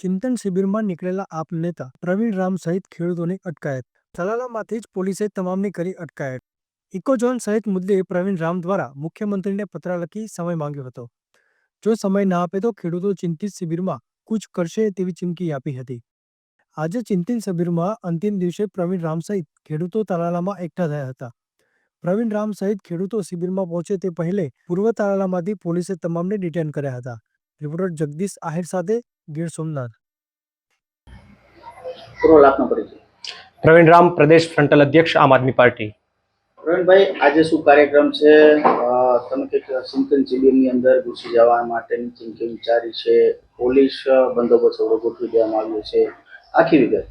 ચિંતન શિબિરમાં નીકળેલા આપ નેતા પ્રવીણ રામ સહિત ખેડૂતોની અટકાયત. તલાલામાંથી જ પોલીસે તમામની કરી અટકાયત. ઇકોઝોન સહિત મુદ્દે પ્રવીણ રામ દ્વારા મુખ્યમંત્રીને પત્ર લખી સમય માંગ્યો હતો. જો સમય ના આપે તો ખેડૂતો ચિંતિત શિબિરમાં કૂચ કરશે તેવી ચીમકી આપી હતી. આજે ચિંતિત શિબિરમાં અંતિમ દિવસે પ્રવીણ રામ સહિત ખેડૂતો તલાલામાં એકઠા થયા હતા. પ્રવીણ રામ સહિત ખેડૂતો શિબિરમાં પહોંચે તે પહેલે પૂર્વ તાલાલામાંથી પોલીસે તમામને ડિટેન કર્યા હતા. રિપોર્ટર જગદીશ આહિર સાથે ગીર સોમનાથ. પૂરો લાભનો પરિચય પ્રવીણ રામ પ્રદેશ ફ્રન્ટલ અધ્યક્ષ આમ આદમી પાર્ટી. પ્રવીણભાઈ આજે શું કાર્યક્રમ છે? તમે કંઈક સિંચન શિબિરની અંદર ઘૂસી જવા માટેની ચિંતા વિચારી છે? પોલીસ બંદોબસ્ત એવડો ગોઠવી દેવામાં આવ્યો છે. આખી વિગત.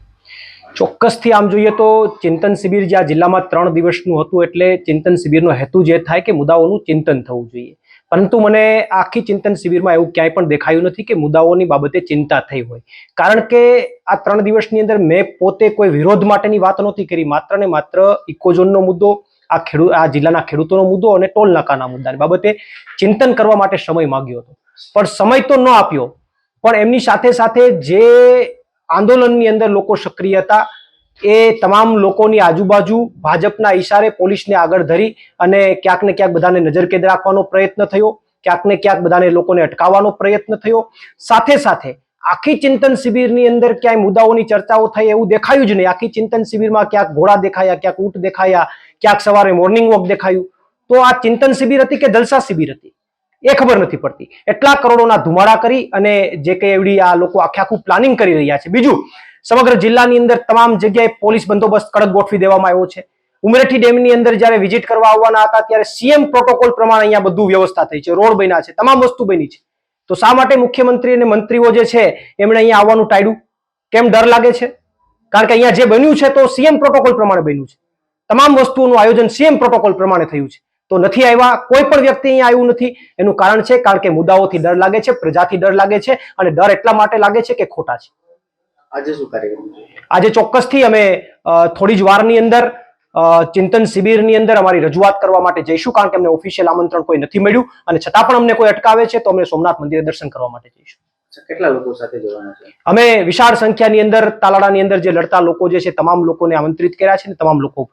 ચોક્કસથી આમ જોઈએ તો ચિંતન શિબિર જે આ જિલ્લામાં ત્રણ દિવસનું હતું એટલે ચિંતન શિબિરનો હેતુ જે થાય કે મુદ્દાઓનું ચિંતન થવું જોઈએ. પરંતુ મને આખી ચિંતન શિબિરમાં એવું ક્યાંય પણ દેખાયું નથી કે મુદ્દાઓની બાબતે ચિંતા થઈ હોય. કારણ કે આ ત્રણ દિવસની અંદર મેં પોતે કોઈ વિરોધ માટેની વાત નહોતી કરી. માત્ર ને માત્ર ઇકોઝોનનો મુદ્દો, આ ખેડૂત આ જિલ્લાના ખેડૂતોનો મુદ્દો અને ટોલ નાકાના મુદ્દાની બાબતે ચિંતન કરવા માટે સમય માંગ્યો હતો. પણ સમય તો ન આપ્યો. પણ એમની સાથે સાથે જે આંદોલનની અંદર લોકો સક્રિય હતા એ તમામ લોકોની આજુબાજુ ભાજપના ઈશારે પોલીસને આગળ ધરી અને ક્યાંક ને ક્યાંક બધાને નજરકેદ રાખવાનો પ્રયત્ન થયો, ક્યાંક ને ક્યાંક બધાને લોકોને અટકાવવાનો પ્રયત્ન થયો. સાથે સાથે આખી ચિંતન શિબિરની અંદર ક્યાંય મુદ્દાઓની ચર્ચાઓ થઈ એવું દેખાયું જ નહીં. આખી ચિંતન શિબિરમાં ક્યાંક ઘોડા દેખાયા, ક્યાંક ઊંટ દેખાયા, ક્યાંક સવારે મોર્નિંગ વોક દેખાયું. તો આ ચિંતન શિબિર હતી કે જલસા શિબિર હતી? એ ખબર નથી પડતી. એટલા કરોડોના ધુમાડા કરી અને જે કઈ એવડી આ લોકો આખે આખું પ્લાનિંગ કરી રહ્યા છે. બીજું સમગ્ર જિલ્લાની અંદર તમામ જગ્યાએ પોલીસ બંદોબસ્ત કડક ગોઠવી દેવામાં આવ્યો છે. ઉમરેઠી ડેમની અંદર જ્યારે વિઝિટ કરવા આવવાના હતા, ત્યારે સીએમ પ્રોટોકોલ પ્રમાણે અહીંયા બધું વ્યવસ્થા થઈ છે. રોડ બન્યા છે, તમામ વસ્તુ બની છે. તો શા માટે મુખ્યમંત્રી અને મંત્રીઓ જે છે, એમણે અહીંયા આવવાનું ટાળ્યું? કેમ ડર લાગે છે? કારણ કે અહીંયા જે બન્યું છે, તો સીએમ પ્રોટોકોલ પ્રમાણે બન્યું છે. તમામ વસ્તુઓનું આયોજન સીએમ પ્રોટોકોલ પ્રમાણે થયું છે. તો નથી આવ્યા, કોઈ પણ વ્યક્તિ અહીંયા આવ્યું નથી. એનું કારણ છે, કારણ કે મુદ્દાઓથી ડર લાગે છે, પ્રજાથી ડર લાગે છે અને ડર એટલા માટે લાગે છે કે ખોટા છે. આજે શું કાર્યક્રમ આજે ચોક્કસથી અમે થોડી જ વારની અંદર ચિંતન શિબિરની અંદર અમારી રજૂઆત કરવા માટે જઈશું કારણ કે અમને ઓફિશિયલ આમંત્રણ કોઈ નથી મળ્યું અને છતાં પણ અમને કોઈ અટકાવે છે તો અમે સોમનાથ મંદિરે દર્શન કરવા માટે જઈશું. કેટલા લોકો સાથે જવાના છે? અમે વિશાળ સંખ્યાની અંદર તાલાડાની અંદર જે લડતા લોકો જે છે તમામ લોકોને આમંત્રિત કર્યા છે ને તમામ લોકો